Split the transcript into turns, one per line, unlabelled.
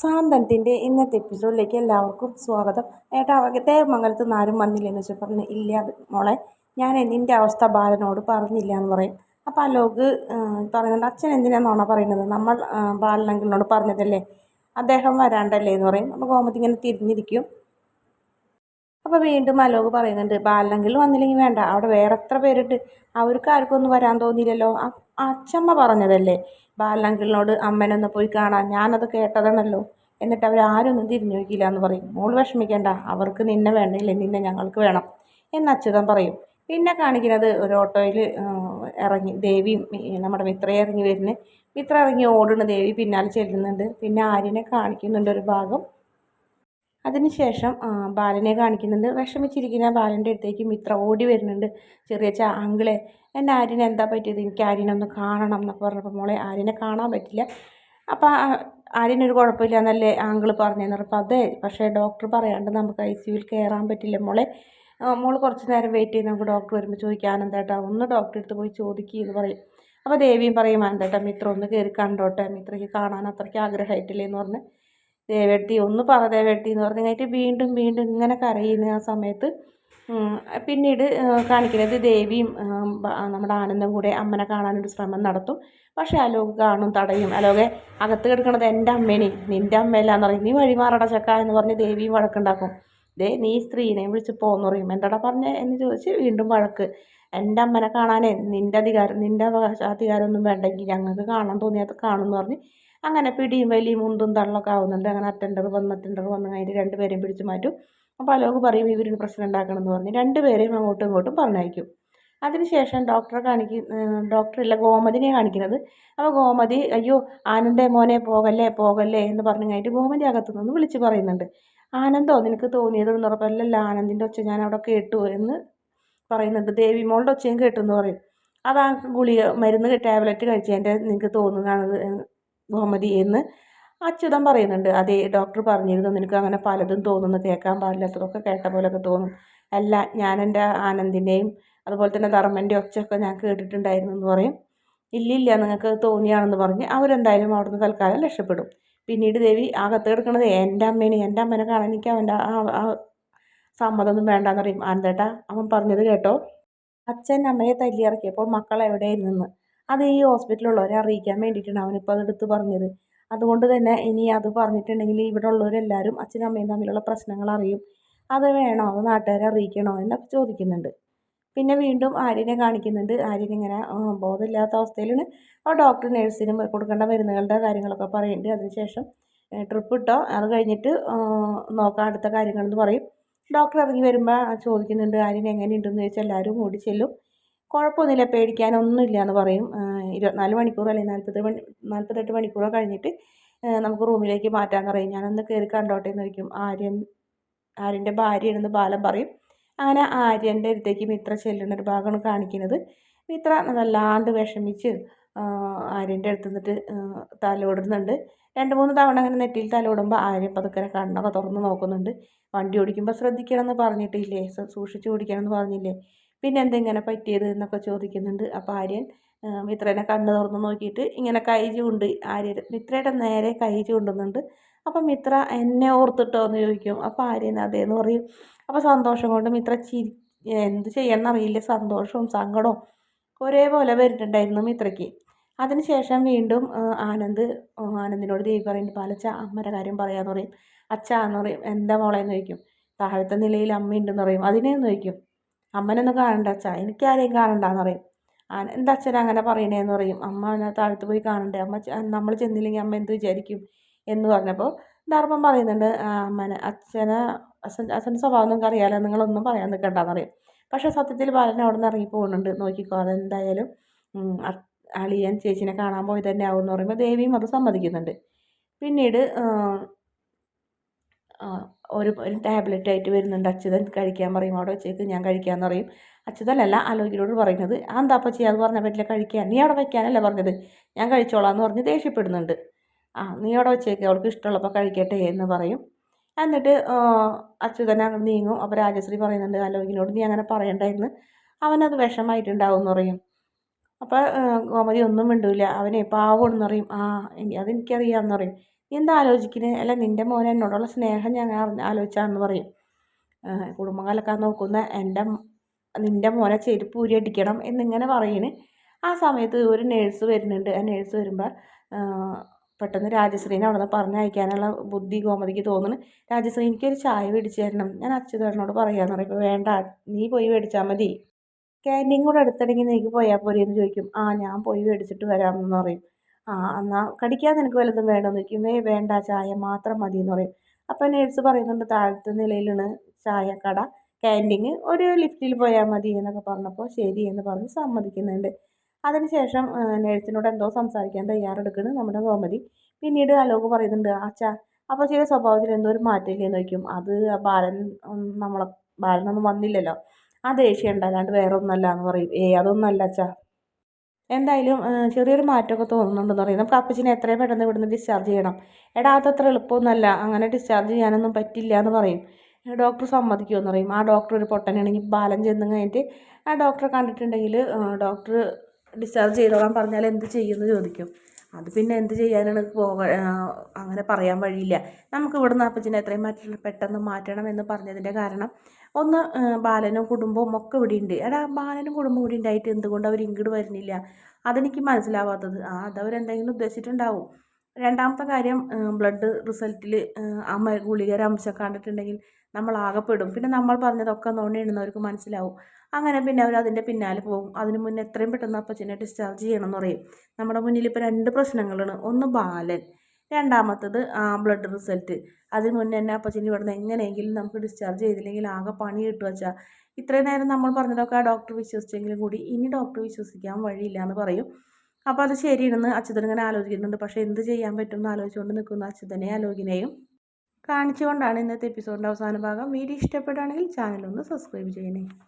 സാന്തനത്തിന്റെ ഇന്നത്തെ എപ്പിസോഡിലേക്ക് എല്ലാവർക്കും സ്വാഗതം. ഏട്ടാ ദേവമംഗലത്ത് ആരും വന്നില്ലെന്ന് വെച്ചാൽ പറഞ്ഞു ഇല്ല മോളെ ഞാൻ നിന്റെ അവസ്ഥ ബാലനോട് പറഞ്ഞില്ല എന്ന് പറയും. അപ്പോൾ ആ ലോക്ക് പറയുന്നുണ്ട് അച്ഛൻ എന്തിനാണെന്നാണോ നോണ പറയുന്നത്? നമ്മൾ ബാലനങ്കിളിനോട് പറഞ്ഞതല്ലേ? അദ്ദേഹം വരാണ്ടല്ലേ എന്ന് പറയും. അപ്പോൾ ഗോമതി ഇങ്ങനെ തിരിഞ്ഞിരിക്കും. അപ്പോൾ വീണ്ടും അലോക് പറയുന്നുണ്ട് ബാലനങ്കിൽ വന്നില്ലെങ്കിൽ വേണ്ട അവിടെ വേറെ എത്ര പേരുണ്ട്? അവർക്ക് ആർക്കും ഒന്നും വരാൻ തോന്നിയില്ലല്ലോ. അച്ഛമ്മ പറഞ്ഞതല്ലേ ബാലനങ്കിളിനോട് അമ്മനൊന്ന് പോയി കാണാൻ ഞാനത് കേട്ടതാണല്ലോ. എന്നിട്ട് ഒന്നും തിരിഞ്ഞു നോക്കിയില്ല എന്ന് പറയും മോൾ വിഷമിക്കേണ്ട അവർക്ക് നിന്നെ വേണ്ടില്ലേ നിന്നെ ഞങ്ങൾക്ക് വേണം. എന്ന് അച്യുതൻ പറയും. പിന്നെ കാണിക്കുന്നത് ഒരു ഓട്ടോയിൽ ഇറങ്ങി ദേവി നമ്മുടെ മിത്രയെ ഇറങ്ങി വരുന്നത് മിത്ര ഇറങ്ങി ഓടുന്ന ദേവി പിന്നാലെ ചെല്ലുന്നുണ്ട്. പിന്നെ ആര്യനെ കാണിക്കുന്നുണ്ട് ഒരു ഭാഗം. അതിനുശേഷം ബാലനെ കാണിക്കുന്നുണ്ട്. വിഷമിച്ചിരിക്കുന്ന ബാലന്റെ അടുത്തേക്ക് മിത്ര ഓടി വരുന്നുണ്ട്. ചെറിയ ആങ്കിളെ എന്റെ ആര്യനെ എന്താ പറ്റിയത്? എനിക്ക് ആര്യനെ ഒന്ന് കാണണം എന്നൊക്കെ പറഞ്ഞപ്പോൾ മോളെ ആര്യനെ കാണാൻ പറ്റില്ല. അപ്പോൾ ആര്യനൊരു കുഴപ്പമില്ല എന്നല്ലേ ആങ്കിൾ പറഞ്ഞതെന്ന് പറഞ്ഞപ്പോൾ അതെ പക്ഷേ ഡോക്ടർ പറയാണ്ട് നമുക്ക് ഐ സിയുവിൽ കയറാൻ പറ്റില്ല മോളെ. മോൾ കുറച്ച് നേരം വെയിറ്റ് ചെയ്ത് നമുക്ക് ഡോക്ടർ വരുമ്പോൾ ചോദിക്കാം ആനന്ദേട്ടാ ഒന്ന് ഡോക്ടറെ അടുത്ത് പോയി ചോദിക്കുക എന്ന് പറയും. അപ്പോൾ ദേവിയും പറയും ആനന്ദേട്ടാ മിത്ര ഒന്ന് കയറി കണ്ടോട്ടെ. മിത്രയ്ക്ക് കാണാൻ അത്രയ്ക്ക് ആഗ്രഹമായിട്ടില്ലേ എന്ന് പറഞ്ഞ് ദേവേട്ടി ഒന്ന് പറ ദേവേട്ടി എന്ന് പറഞ്ഞു കഴിഞ്ഞിട്ട് വീണ്ടും വീണ്ടും ഇങ്ങനെ കരയുന്ന ആ സമയത്ത് പിന്നീട് കാണിക്കുന്നത് ദേവിയും നമ്മുടെ ആനന്ദം കൂടെ അമ്മനെ കാണാനൊരു ശ്രമം നടത്തും. പക്ഷേ അലോക് കാണും തടയും. അലോകെ അകത്ത് കിടക്കണത് എന്റെ അമ്മേനെ. നിന്റെ അമ്മയല്ലാന്ന് പറയും. നീ വഴിമാറട ചക്ക എന്ന് പറഞ്ഞ് ദേവിയും വഴക്കുണ്ടാക്കും. ദേ നീ സ്ത്രീനെ വിളിച്ച് പോന്ന് പറയും. എന്താടാ പറഞ്ഞേ? എന്ന് ചോദിച്ച് വീണ്ടും വഴക്ക്. എന്റെ അമ്മനെ കാണാനേ. നിന്റെ അധികാരം നിന്റെ അവകാശ അധികാരമൊന്നും വേണ്ടെങ്കിൽ ഞങ്ങൾക്ക് കാണാൻ തോന്നിയത് കാണുമെന്ന് പറഞ്ഞ് അങ്ങനെ പിടിയും വലിയ മുന്തും തള്ളൊക്കെ ആവുന്നുണ്ട്. അങ്ങനെ അറ്റൻഡർ വന്ന് അറ്റൻഡർ വന്ന് കഴിഞ്ഞ് രണ്ടുപേരെയും പിടിച്ചു മാറ്റും. അപ്പോൾ അലോക് പറയും ഇവരിന് പ്രശ്നം ഉണ്ടാക്കണം എന്ന് പറഞ്ഞ് രണ്ടുപേരെയും അങ്ങോട്ടും ഇങ്ങോട്ടും പറഞ്ഞയക്കും. അതിനുശേഷം ഡോക്ടറെ കാണിക്ക ഡോക്ടറില്ല ഗോമതിനെ കാണിക്കുന്നത്. അപ്പോൾ ഗോമതി അയ്യോ ആനന്ദേ മോനെ പോകല്ലേ പോകല്ലേ എന്ന് പറഞ്ഞു കഴിഞ്ഞിട്ട് ഗോമതി അകത്തു നിന്ന് വിളിച്ച് പറയുന്നുണ്ട്. ആനന്ദോ നിനക്ക് തോന്നിയതെന്ന് ഉറപ്പല്ലല്ല? ആനന്ദിന്റെ ഒച്ച ഞാൻ അവിടെ കേട്ടു എന്ന് പറയുന്നുണ്ട്. ദേവി മോളുടെ ഒച്ചയും കേട്ടു എന്ന് പറയും. അതാ ഗുളിക മരുന്ന് ടാബ്ലറ്റ് കഴിച്ചതിന്റെ നിനക്ക് തോന്നുന്നതാണ് ഗോമതി എന്ന് അച്യുതൻ പറയുന്നുണ്ട്. അതേ ഡോക്ടർ പറഞ്ഞിരുന്നു നിനക്ക് അങ്ങനെ പലതും തോന്നുന്നു കേൾക്കാൻ പാടില്ലാത്തതൊക്കെ കേട്ട പോലെയൊക്കെ തോന്നും. അല്ല ഞാൻ എന്റെ ആനന്ദിന്റെയും അതുപോലെ തന്നെ ധർമ്മന്റെ ഒച്ചയൊക്കെ ഞാൻ കേട്ടിട്ടുണ്ടായിരുന്നു എന്ന് പറയും. ഇല്ലില്ല നിങ്ങൾക്ക് തോന്നിയാണെന്ന് പറഞ്ഞ് അവരെന്തായാലും അവിടുന്ന് തൽക്കാലം രക്ഷപ്പെടും. പിന്നീട് ദേവി അകത്ത് കത്ത് കിടക്കുന്നത് എന്റെ അമ്മേനെ എന്റെ അമ്മേനെ കാണാൻ എനിക്ക് അവന്റെ ആ സമ്മതമൊന്നും വേണ്ടാന്ന് പറയും. ആനന്ദേട്ടാ അവൻ പറഞ്ഞത് കേട്ടോ. അച്ഛൻ അമ്മയെ തല്ലിയിറക്കിയപ്പോൾ മക്കൾ എവിടെയായിരുന്നെന്ന് അത് ഈ ഹോസ്പിറ്റലുള്ളവരെ അറിയിക്കാൻ വേണ്ടിയിട്ടാണ് അവനിപ്പോൾ അതെടുത്ത് പറഞ്ഞത്. അതുകൊണ്ട് തന്നെ ഇനി അത് പറഞ്ഞിട്ടുണ്ടെങ്കിൽ ഇവിടെ ഉള്ളവരെല്ലാവരും അച്ഛനും അമ്മയും തമ്മിലുള്ള പ്രശ്നങ്ങൾ അറിയും. അത് വേണോ? അത് നാട്ടുകാരെ അറിയിക്കണോ? എന്നൊക്കെ ചോദിക്കുന്നുണ്ട്. പിന്നെ വീണ്ടും ആര്യനെ കാണിക്കുന്നുണ്ട്. ആര്യൻ ഇങ്ങനെ ബോധമില്ലാത്ത അവസ്ഥയിലാണ്. അപ്പോൾ ഡോക്ടർ നേഴ്സിനും കൊടുക്കേണ്ട മരുന്നുകളുടെ കാര്യങ്ങളൊക്കെ പറയുന്നുണ്ട്. അതിനുശേഷം ട്രിപ്പ് ഇട്ടോ? അത് കഴിഞ്ഞിട്ട് നോക്കാം അടുത്ത കാര്യങ്ങളെന്ന് പറയും. ഡോക്ടർ ഇറങ്ങി വരുമ്പോൾ ചോദിക്കുന്നുണ്ട് ആര്യൻ എങ്ങനെയുണ്ടെന്ന് ചോദിച്ചാൽ എല്ലാവരും കൂടി ചെല്ലും. കുഴപ്പമൊന്നുമില്ല പേടിക്കാനൊന്നുമില്ല എന്ന് പറയും ഇരുപത്തിനാല് മണിക്കൂർ അല്ലെങ്കിൽ നാൽപ്പത് മണി നാൽപ്പത്തെട്ട് മണിക്കൂറോ കഴിഞ്ഞിട്ട് നമുക്ക് റൂമിലേക്ക് മാറ്റാൻ പറയും. ഞാനൊന്ന് കയറി കണ്ടോട്ടെ എന്ന് ചോദിക്കും. ആര്യൻ ആര്യന്റെ ഭാര്യയാണെന്ന് ബാലം പറയും. അങ്ങനെ ആര്യന്റെ അടുത്തേക്ക് മിത്ര ചെല്ലുന്ന ഒരു ഭാഗമാണ് കാണിക്കുന്നത്. മിത്ര വല്ലാണ്ട് വിഷമിച്ച് ആര്യന്റെ അടുത്ത് നിന്നിട്ട് തലോടുന്നുണ്ട്. രണ്ട് മൂന്ന് തവണ അങ്ങനെ നെറ്റിയിൽ തലോടുമ്പോൾ ആര്യൻ പതുക്കനെ കണ്ണൊക്കെ തുറന്ന് നോക്കുന്നുണ്ട്. വണ്ടി ഓടിക്കുമ്പോൾ ശ്രദ്ധിക്കണം എന്ന് പറഞ്ഞിട്ടില്ലേ സൂക്ഷിച്ച് ഓടിക്കണം എന്ന് പറഞ്ഞില്ലേ? പിന്നെ എന്തെങ്ങനെ പറ്റിയത് എന്നൊക്കെ ചോദിക്കുന്നുണ്ട്. അപ്പോൾ ആര്യൻ മിത്രേനെ കണ്ണ് തുറന്ന് നോക്കിയിട്ട് ഇങ്ങനെ കൈ ചൂണ്ട് ആര്യൻ മിത്രയുടെ നേരെ കൈ ചൂണ്ടുന്നുണ്ട്. അപ്പം മിത്ര എന്നെ ഓർത്തിട്ടോ എന്ന് ചോദിക്കും. അപ്പോൾ ആര്യൻ അതേന്ന് പറയും. അപ്പോൾ സന്തോഷം കൊണ്ട് മിത്ര ചിരി എന്ത് ചെയ്യണമെന്നറിയില്ല സന്തോഷവും സങ്കടവും ഒരേപോലെ വരുന്നുണ്ടായിരുന്നു മിത്രയ്ക്ക്. അതിനുശേഷം വീണ്ടും ആനന്ദ് ആനന്ദിനോട് ദേവി പറയുന്നുണ്ട് പാലച്ച അമ്മയുടെ കാര്യം പറയാമെന്ന് പറയും. അച്ഛ എന്ന് പറയും എന്താ മോളെന്ന് ചോദിക്കും. താഴത്തെ നിലയിൽ അമ്മയുണ്ടെന്ന് പറയും. അതിനെന്ന് ചോദിക്കും. അമ്മനൊന്നും കാണണ്ട അച്ഛ. എനിക്കാരെയും കാണണ്ടെന്ന് പറയും. എന്താ അച്ഛൻ അങ്ങനെ പറയണേന്ന് പറയും. അമ്മ അതിനകത്ത് താഴത്ത് പോയി കാണണ്ടേ? അമ്മ നമ്മൾ ചെന്നില്ലെങ്കിൽ അമ്മ എന്ത് വിചാരിക്കും എന്ന് പറഞ്ഞപ്പോൾ ധർമ്മം പറയുന്നുണ്ട് അമ്മനെ അച്ഛനെ അച്ഛൻ അച്ഛന്റെ സ്വഭാവം നിങ്ങൾക്ക് അറിയാലോ? നിങ്ങളൊന്നും പറയാൻ നിൽക്കണ്ടെന്ന് പറയും. പക്ഷേ സത്യത്തിൽ ബാലൻ അവിടെ നിന്ന് ഇറങ്ങി പോകുന്നുണ്ട്. നോക്കിക്കോ അതെന്തായാലും അളിയൻ ചേച്ചിനെ കാണാൻ പോയി തന്നെ ആവും എന്ന് പറയുമ്പോൾ ദേവിയും അത് സമ്മതിക്കുന്നുണ്ട്. പിന്നീട് ഒരു ഒരു ടാബ്ലറ്റ് ആയിട്ട് വരുന്നുണ്ട്. അച്യുതൻ കഴിക്കാൻ പറയും. അവിടെ വെച്ചേക്ക് ഞാൻ കഴിക്കാമെന്ന് പറയും. അച്യുതനല്ല ആലോകിനോട് പറയുന്നത്. ആ എന്താ അപ്പം ചെയ്യാതെ പറഞ്ഞാൽ പറ്റില്ല കഴിക്കാൻ? നീ അവിടെ വയ്ക്കാനല്ല പറഞ്ഞത്? ഞാൻ കഴിച്ചോളാം എന്ന് പറഞ്ഞ് ദേഷ്യപ്പെടുന്നുണ്ട്. ആ നീ അവിടെ വെച്ചേക്ക്. അവൾക്ക് ഇഷ്ടമുള്ളപ്പോൾ കഴിക്കട്ടെ എന്ന് പറയും. എന്നിട്ട് അച്യുതൻ അങ്ങനെ നീങ്ങും. അപ്പോൾ രാജശ്രീ പറയുന്നുണ്ട് ആലോകിനോട് നീ അങ്ങനെ പറയണ്ടായിരുന്നു. അവനത് വിഷമായിട്ടുണ്ടാവും എന്ന് പറയും. അപ്പോൾ ഗോമതി ഒന്നും മിണ്ടൂല. അവനെ പാവമെന്ന് പറയും. ആ അതെനിക്കറിയാമെന്ന് പറയും. എന്താ ആലോചിക്കുന്നത് അല്ല നിന്റെ മോൻ എന്നോടുള്ള സ്നേഹം ഞാൻ ആലോചിച്ചാണെന്ന് പറയും. കുടുംബം നോക്കുന്ന എന്റെ നിന്റെ മോനെ ചെരുപ്പ് ഊരി അടിക്കണം എന്നിങ്ങനെ പറയുന്നു ആ സമയത്ത് ഒരു നേഴ്സ് വരുന്നുണ്ട്. ആ നേഴ്സ് വരുമ്പോൾ പെട്ടെന്ന് രാജശ്രീനെ അവിടെ നിന്ന് പറഞ്ഞയക്കാനുള്ള ബുദ്ധി ഗോമതിക്ക് തോന്നുന്നു രാജശ്രീ എനിക്കൊരു ചായ മേടിച്ച് തരണം. ഞാൻ അച്യുതേട്ടനോട് പറയാമെന്ന് പറയും. ഇപ്പോൾ വേണ്ട നീ പോയി മേടിച്ചാൽ മതി. ക്യാന്റീൻ കൂടെ അടുത്തുണ്ടെങ്കിൽ നീക്ക് പോയാൽ പോരെ എന്ന് ചോദിക്കും. ആ ഞാൻ പോയി മേടിച്ചിട്ട് വരാമെന്ന് പറയും. ആ എന്നാൽ കടിക്കാൻ നിനക്ക് വല്ലതും വേണമെന്ന് ചോദിക്കും. വേണ്ട ചായ മാത്രം മതി എന്ന് പറയും. അപ്പോൾ നേഴ്സ് പറയുന്നുണ്ട് താഴത്തെ നിലയിലാണ് ചായക്കട ക്യാന്റീന് ഒരു ലിഫ്റ്റിൽ പോയാൽ മതി എന്നൊക്കെ പറഞ്ഞപ്പോൾ ശരി എന്ന് പറഞ്ഞ് സമ്മതിക്കുന്നുണ്ട്. അതിനുശേഷം നേഴ്സിനോട് എന്തോ സംസാരിക്കാൻ തയ്യാറെടുക്കുന്നു നമ്മുടെ ഗോമതി. പിന്നീട് അലോക് പറയുന്നുണ്ട് അച്ഛാ അപ്പോൾ ചില സ്വഭാവത്തിൽ എന്തോ ഒരു മാറ്റമില്ലേ എന്ന് ചോദിക്കും. അത് ബാലൻ നമ്മളെ ബാലനൊന്നും വന്നില്ലല്ലോ. ആ ദേഷ്യം ഉണ്ടല്ലാണ്ട് വേറൊന്നുമല്ല എന്ന് പറയും. ഏ അതൊന്നുമല്ല അച്ഛാ. എന്തായാലും ചെറിയൊരു മാറ്റമൊക്കെ തോന്നുന്നുണ്ടെന്ന് പറയും. നമുക്ക് അപ്പച്ചിനെ എത്രയും പെട്ടെന്ന് ഇവിടുന്ന് ഡിസ്ചാർജ് ചെയ്യണം. എടാ അതത്ര എളുപ്പമൊന്നുമല്ല. അങ്ങനെ ഡിസ്ചാർജ് ചെയ്യാനൊന്നും പറ്റില്ല എന്ന് പറയും. ഡോക്ടർ സമ്മതിക്കുമെന്ന് പറയും. ആ ഡോക്ടർ ഒരു പൊട്ടനാണെങ്കിൽ ബാലൻ ചെന്ന് കഴിഞ്ഞിട്ട് ആ ഡോക്ടറെ കണ്ടിട്ടുണ്ടെങ്കിൽ ഡോക്ടർ ഡിസ്ചാർജ് ചെയ്തോളാൻ പറഞ്ഞാൽ എന്ത് ചെയ്യുമെന്ന് ചോദിക്കും. അത് പിന്നെ എന്ത് ചെയ്യാനാണ് പോക അങ്ങനെ പറയാൻ വഴിയില്ല. നമുക്ക് ഇവിടുന്ന് അപ്പച്ചനെ എത്രയും മറ്റുള്ള പെട്ടെന്ന് മാറ്റണം എന്ന് പറഞ്ഞതിന്റെ കാരണം ഒന്ന് ബാലനും കുടുംബവും ഒക്കെ ഇവിടെ ഉണ്ട്. എടാ ബാലനും കുടുംബം ഇവിടെ ഉണ്ടായിട്ട് എന്തുകൊണ്ട് അവർ ഇങ്ങോട്ട് വരുന്നില്ല? അതെനിക്ക് മനസ്സിലാവാത്തത്. ആ അതവരെന്തെങ്കിലും ഉദ്ദേശിച്ചിട്ടുണ്ടാവും. രണ്ടാമത്തെ കാര്യം ബ്ലഡ് റിസൾട്ടിൽ അമ്മ ഗുളികര അംശം കണ്ടിട്ടുണ്ടെങ്കിൽ നമ്മൾ ആകെപ്പെടും പിന്നെ നമ്മൾ പറഞ്ഞതൊക്കെ നോണ്ടിടുന്നവർക്ക് മനസ്സിലാവും. അങ്ങനെ പിന്നെ അവർ അതിന്റെ പിന്നാലെ പോകും. അതിന് മുന്നേ എത്രയും പെട്ടെന്ന് അപ്പച്ചനെ ഡിസ്ചാർജ് ചെയ്യണം എന്ന് പറയും. നമ്മുടെ മുന്നിൽ ഇപ്പോൾ രണ്ട് പ്രശ്നങ്ങളാണ് ഒന്ന് ബാലൻ രണ്ടാമത്തത് ആ ബ്ലഡ് റിസൾട്ട് അതിന് മുന്നേ തന്നെ അപ്പച്ചനെ ഇവിടുന്ന് എങ്ങനെയെങ്കിലും നമുക്ക് ഡിസ്ചാർജ് ചെയ്തില്ലെങ്കിൽ ആകെ പണി കിട്ടുക വെച്ചാൽ ഇത്രയും നേരം നമ്മൾ പറഞ്ഞതൊക്കെ ആ ഡോക്ടർ വിശ്വസിച്ചെങ്കിലും കൂടി ഇനി ഡോക്ടർ വിശ്വസിക്കാൻ വഴിയില്ല എന്ന് പറയും. അപ്പോൾ അത് ശരിയാണെന്ന് അച്യുതൻ ഇങ്ങനെ ആലോചിക്കുന്നുണ്ട്. പക്ഷേ എന്ത് ചെയ്യാൻ പറ്റും എന്ന് ആലോചിച്ചുകൊണ്ട് നിൽക്കുന്ന അച്ഛനെ ആലോചനയും കാണിച്ചുകൊണ്ടാണ് ഇന്നത്തെ എപ്പിസോഡിന്റെ അവസാന ഭാഗം. വീഡിയോ ഇഷ്ടപ്പെടുകയാണെങ്കിൽ ചാനൽ ഒന്ന് സബ്സ്ക്രൈബ് ചെയ്യണേ.